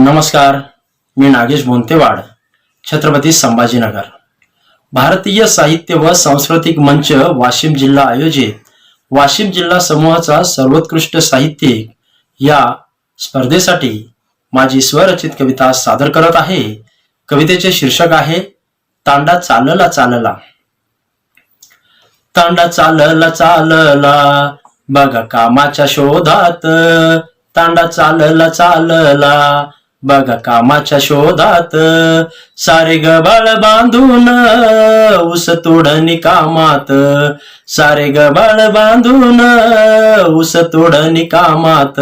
नमस्कार मी नागेश बोंतेवाड छत्रपती संभाजीनगर. भारतीय साहित्य व सांस्कृतिक मंच वाशिम जिल्हा आयोजित वाशिम जिल्हा समूहाचा सर्वोत्कृष्ट साहित्यिक या स्पर्धेसाठी माझी स्वरचित कविता सादर करत आहे. कवितेचे शीर्षक आहे तांडा चालला चालला. तांडा चालला चालला बघा कामाच्या शोधात. तांडा चालला चालला बघा कामाच्या शोधात सारे गबाळ बांधून ऊस तोडणी कामात. सारे गबाळ बांधून ऊस तोडणी कामात.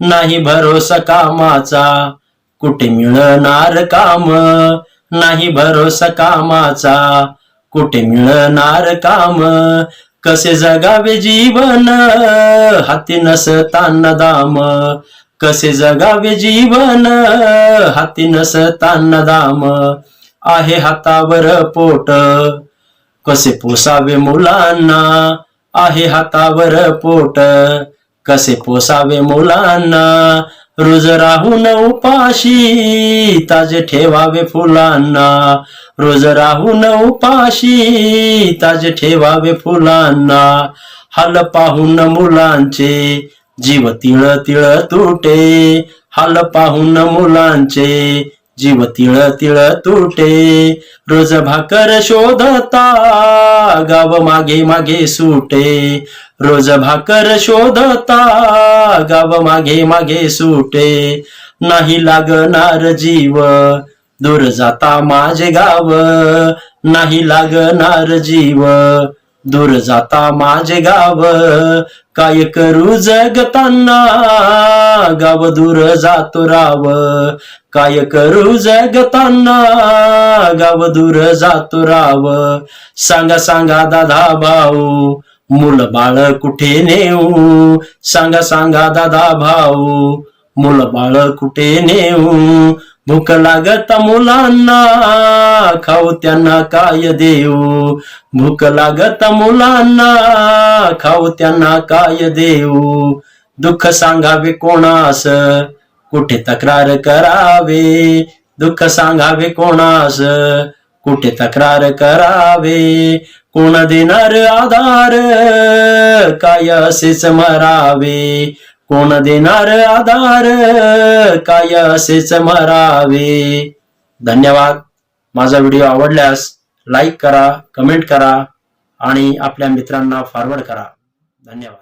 नाही भरोसा कामाचा कुठे मिळणार काम? नाही भरोसा कामाचा कुठे मिळणार काम? कसे जगावे जीवन हाती नसताना दाम? कसे जगावे जीवन? हाती नसताना दाम आहे हातावर पोट. कसे पोसावे मुलांना? आहे हातावर पोट. कसे पोसावे मुलांना? रोज राहून उपाशी ताजे ठेवावे फुलांना. रोज राहून उपाशी ताजे ठेवावे फुलांना. हाल पाहून मुलांचे जीव तिळ तिळ तुटे हाल पाहून मुलांचे. जीव तिळ तिळ तुटे रोज भाकर शोधता गाव मागे मागे सुटे. रोज भाकर शोधता गाव मागे मागे सुटे. नाही लागणार जीव दूर जाता माझे गाव. नाही लागणार जीव दूर जाता माझे गाव काय करू जगताना? गाव दूर जातो राव काय करू जगताना? गाव दूर जातो राव. सांगा सांगा दादा भाऊ मुल बाळ कुठे नेऊ? सांगा सांगा दादा भाऊ मुल बाळ कुठे नेऊ? भूक लागत मुलांना खाऊ त्यांना काय देऊ? भूक लागत मुलांना खाऊ त्यांना काय देऊ? दुःख सांगावे कोणास? कुठे तक्रार करावे? दुःख सांगावे कोणास? कुठे तक्रार करावे? कोण देणार आधार? काय असेच मरावे? कोण देणार आधार? काय असेच मरावे? धन्यवाद. माझा व्हिडिओ आवडल्यास लाईक करा कमेंट करा आणि आपल्या मित्रांना फॉरवर्ड करा. धन्यवाद.